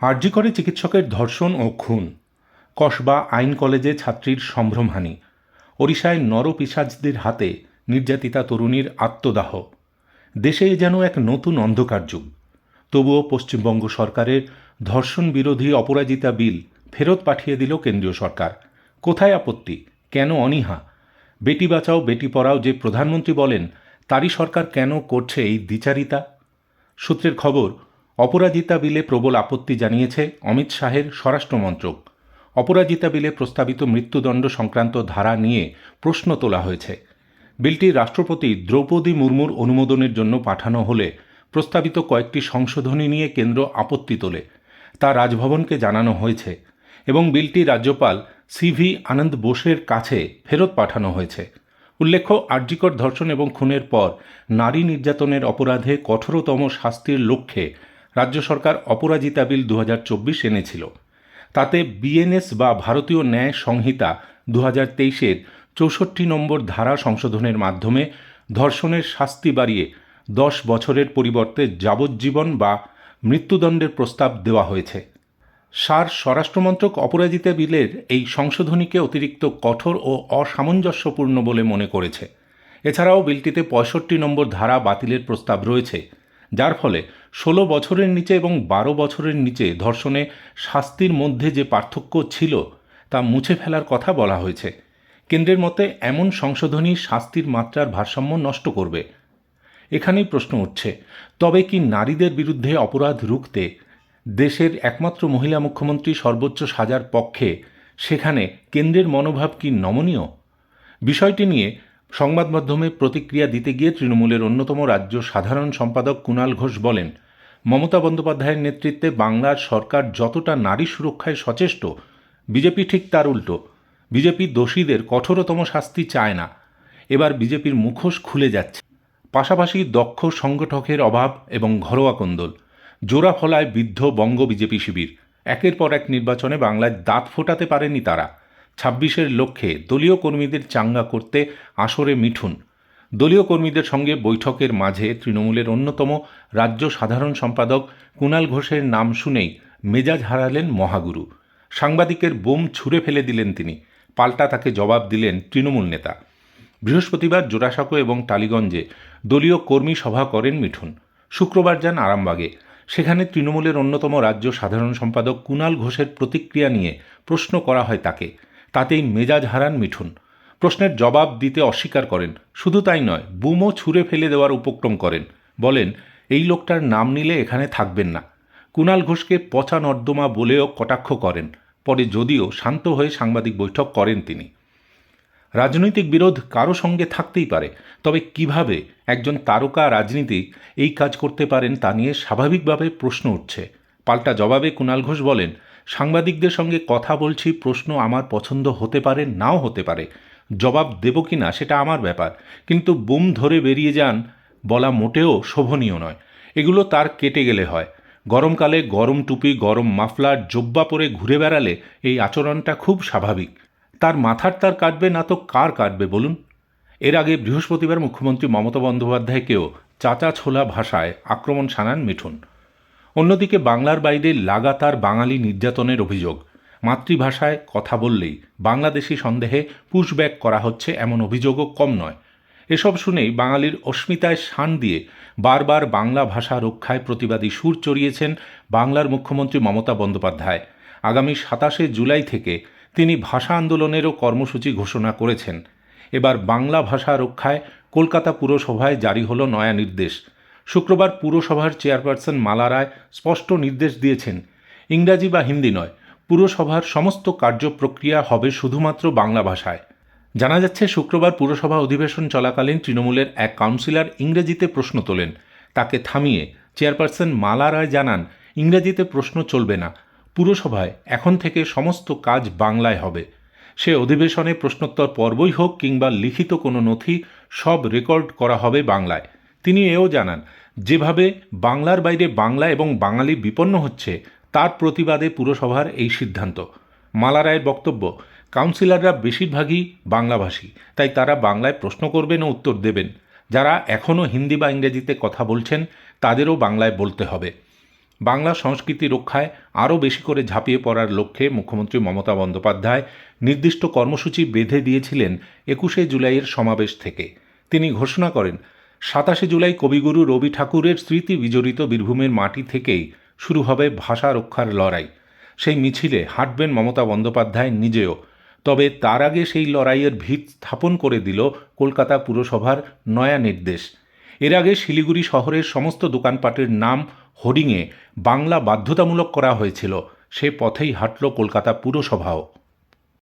আরজি করে চিকিৎসকের ধর্ষণ ও খুন। কসবা আইন কলেজে ছাত্রীর সম্ভ্রমহানি। ওড়িশায় নরপিসাজদের হাতে নির্যাতিতা তরুণীর আত্মদাহ। দেশে যেন এক নতুন অন্ধকার যুগ। তবুও পশ্চিমবঙ্গ সরকারের ধর্ষণ বিরোধী অপরাজিতা বিল ফেরত পাঠিয়ে দিল কেন্দ্রীয় সরকার। কোথায় আপত্তি? কেন অনীহা? বেটি বাঁচাও, বেটি পড়াও যে প্রধানমন্ত্রী বলেন, তারই সরকার কেন করছে এই দ্বিচারিতা? সূত্রের খবর অপরাজিতা বিলে প্রবল আপত্তি জানিয়েছে অমিত শাহের স্বরাষ্ট্রমন্ত্রক। অপরাজিতা বিলে প্রস্তাবিত মৃত্যুদণ্ড সংক্রান্ত ধারা নিয়ে প্রশ্ন তোলা হয়েছে। বিলটি রাষ্ট্রপতি দ্রৌপদী মুর্মুর অনুমোদনের জন্য পাঠানো হলে প্রস্তাবিত কয়েকটি সংশোধনী নিয়ে কেন্দ্র আপত্তি তোলে। তা রাজভবনকে জানানো হয়েছে এবং বিলটি রাজ্যপাল সিভি আনন্দ বোসের কাছে ফেরত পাঠানো হয়েছে। উল্লেখ্য আর্যিকর ধর্ষণ এবং খুনের পর নারী নির্যাতনের অপরাধে কঠোরতম শাস্তির লক্ষ্যে রাজ্য সরকার অপরাজিতা বিল দু হাজার চব্বিশ এনেছিল। তাতে বিএনএস বা ভারতীয় ন্যায় সংহিতা দু হাজার তেইশের চৌষট্টি নম্বর ধারা সংশোধনের মাধ্যমে ধর্ষণের শাস্তি বাড়িয়ে দশ বছরের পরিবর্তে যাবজ্জীবন বা মৃত্যুদণ্ডের প্রস্তাব দেওয়া হয়েছে। সার স্বরাষ্ট্রমন্ত্রক অপরাজিতা বিলের এই সংশোধনীকে অতিরিক্ত কঠোর ও অসামঞ্জস্যপূর্ণ বলে মনে করেছে। এছাড়াও বিলটিতে পঁয়ষট্টি নম্বর ধারা বাতিলের প্রস্তাব রয়েছে, যার ফলে ষোলো বছরের নিচে এবং বারো বছরের নিচে ধর্ষণে শাস্তির মধ্যে যে পার্থক্য ছিল তা মুছে ফেলার কথা বলা হয়েছে। কেন্দ্রের মতে এমন সংশোধনী শাস্তির মাত্রার ভারসাম্য নষ্ট করবে। এখানেই প্রশ্ন উঠছে, তবে কি নারীদের বিরুদ্ধে অপরাধ রুখতে দেশের একমাত্র মহিলা মুখ্যমন্ত্রী সর্বোচ্চ সাজার পক্ষে সেখানে কেন্দ্রের মনোভাব কি নমনীয়? বিষয়টি নিয়ে সংবাদ মাধ্যমে প্রতিক্রিয়া দিতে গিয়ে তৃণমূলের অন্যতম রাজ্য সাধারণ সম্পাদক কুণাল ঘোষ বলেন মমতা বন্দ্যোপাধ্যায়ের নেতৃত্বে বাংলার সরকার যতটা নারী সুরক্ষায় সচেষ্ট, বিজেপি ঠিক তার উল্টো। বিজেপি দোষীদের কঠোরতম শাস্তি চায় না। এবার বিজেপির মুখোশ খুলে যাচ্ছে। পাশাপাশি দক্ষ সংগঠকের অভাব এবং ঘরোয়া কোন্দল। জোড়া ফলায় বিদ্ধ বঙ্গ বিজেপি শিবির। একের পর এক নির্বাচনে বাংলায় দাঁত ফোটাতে পারেনি তারা। ছাব্বিশের লক্ষ্যে দলীয় কর্মীদের চাঙ্গা করতে আসরে মিঠুন। দলীয় কর্মীদের সঙ্গে বৈঠকের মাঝে তৃণমূলের অন্যতম রাজ্য সাধারণ সম্পাদক কুণাল ঘোষের নাম শুনেই মেজাজ হারালেন মহাগুরু। সাংবাদিকের বোম ছুঁড়ে ফেলে দিলেন তিনি। পাল্টা তাকে জবাব দিলেন তৃণমূল নেতা। বৃহস্পতিবার জোড়াসাঁকো এবং টালিগঞ্জে দলীয় কর্মী সভা করেন মিঠুন। শুক্রবার যান আরামবাগে। সেখানে তৃণমূলের অন্যতম রাজ্য সাধারণ সম্পাদক কুণাল ঘোষের প্রতিক্রিয়া নিয়ে প্রশ্ন করা হয় তাকে। তাতেই মেজাজ হারান মিঠুন। প্রশ্নের জবাব দিতে অস্বীকার করেন। শুধু তাই নয়, বুমও ছুঁড়ে ফেলে দেওয়ার উপক্রম করেন। বলেন, এই লোকটার নাম নিলে এখানে থাকবেন না। কুণাল ঘোষকে পচা নর্দমা বলেও কটাক্ষ করেন। পরে যদিও শান্ত হয়ে সাংবাদিক বৈঠক করেন তিনি। রাজনৈতিক বিরোধ কারও সঙ্গে থাকতেই পারে, তবে কীভাবে একজন তারকা রাজনীতিক এই কাজ করতে পারেন তা নিয়ে স্বাভাবিকভাবে প্রশ্ন উঠছে। পাল্টা জবাবে কুণাল ঘোষ বলেন, সাংবাদিকদের সঙ্গে কথা বলছি, প্রশ্ন আমার পছন্দ হতে পারে, নাও হতে পারে। জবাব দেব কি না সেটা আমার ব্যাপার। কিন্তু বুম ধরে বেরিয়ে যান বলা মোটেও শোভনীয় নয়। এগুলো তার কেটে গেলে হয়। গরমকালে গরম টুপি, গরম মাফলার, জব্বা পরে ঘুরে বেড়ালে এই আচরণটা খুব স্বাভাবিক। তার মাথার তার কাটবে না তো কার কাটবে বলুন? এর আগে বৃহস্পতিবার মুখ্যমন্ত্রী মমতা বন্দ্যোপাধ্যায়কেও চাচা ছোলা ভাষায় আক্রমণ শানান মিঠুন। অন্যদিকে বাংলার বাইরে লাগাতার বাঙালি নির্যাতনের অভিযোগ। মাতৃভাষায় কথা বললেই বাংলাদেশি সন্দেহে পুশব্যাক করা হচ্ছে এমন অভিযোগও কম নয়। এসব শুনেই বাঙালির অস্মিতায় শান দিয়ে বারবার বাংলা ভাষা রক্ষায় প্রতিবাদী সুর চড়িয়েছেন বাংলার মুখ্যমন্ত্রী মমতা বন্দ্যোপাধ্যায়। আগামী সাতাশে জুলাই থেকে তিনি ভাষা আন্দোলনেরও কর্মসূচি ঘোষণা করেছেন। এবার বাংলা ভাষা রক্ষায় কলকাতা পুরসভায় জারি হলো নয়া নির্দেশ। শুক্রবার পুরসভার চেয়ারপারসন মালা রায় স্পষ্ট নির্দেশ দিয়েছেন, ইংরাজি বা হিন্দি নয় পুরসভার সমস্ত কার্যপ্রক্রিয়া হবে শুধুমাত্র বাংলা ভাষায়। জানা যাচ্ছে, শুক্রবার পুরসভা অধিবেশন চলাকালীন তৃণমূলের এক কাউন্সিলর ইংরেজিতে প্রশ্ন তোলেন। তাকে থামিয়ে চেয়ারপারসন মালা রায় জানান, ইংরেজিতে প্রশ্ন চলবে না। পুরসভায় এখন থেকে সমস্ত কাজ বাংলায় হবে। সে অধিবেশনে প্রশ্নোত্তর পর্বই হোক কিংবা লিখিত কোনো নথি, সব রেকর্ড করা হবে বাংলায়। তিনি এও জানান, যেভাবে বাংলার বাইরে বাংলা এবং বাঙালি বিপন্ন হচ্ছে তার প্রতিবাদে পুরসভার এই সিদ্ধান্ত। মালা রায়ের বক্তব্য, কাউন্সিলররা বেশিরভাগই বাংলাভাষী, তাই তারা বাংলায় প্রশ্ন করবেন ও উত্তর দেবেন। যারা এখনও হিন্দি বা ইংরেজিতে কথা বলছেন, তাদেরও বাংলায় বলতে হবে। বাংলা সংস্কৃতি রক্ষায় আরও বেশি করে ঝাঁপিয়ে পড়ার লক্ষ্যে মুখ্যমন্ত্রী মমতা বন্দ্যোপাধ্যায় নির্দিষ্ট কর্মসূচি বেঁধে দিয়েছিলেন একুশে জুলাইয়ের সমাবেশ থেকে। তিনি ঘোষণা করেন, সাতাশে জুলাই কবিগুরু রবি ঠাকুরের স্মৃতি বিজড়িত বীরভূমের মাটি থেকেই শুরু হবে ভাষা রক্ষার লড়াই। সেই মিছিলে হাঁটবেন মমতা বন্দ্যোপাধ্যায় নিজেও। তবে তার আগে সেই লড়াইয়ের ভিত স্থাপন করে দিল কলকাতা পুরসভার নয়া নির্দেশ। এর আগে শিলিগুড়ি শহরের সমস্ত দোকানপাটের নাম হোর্ডিংয়ে বাংলা বাধ্যতামূলক করা হয়েছিল। সে পথেই হাঁটল কলকাতা পুরসভাও।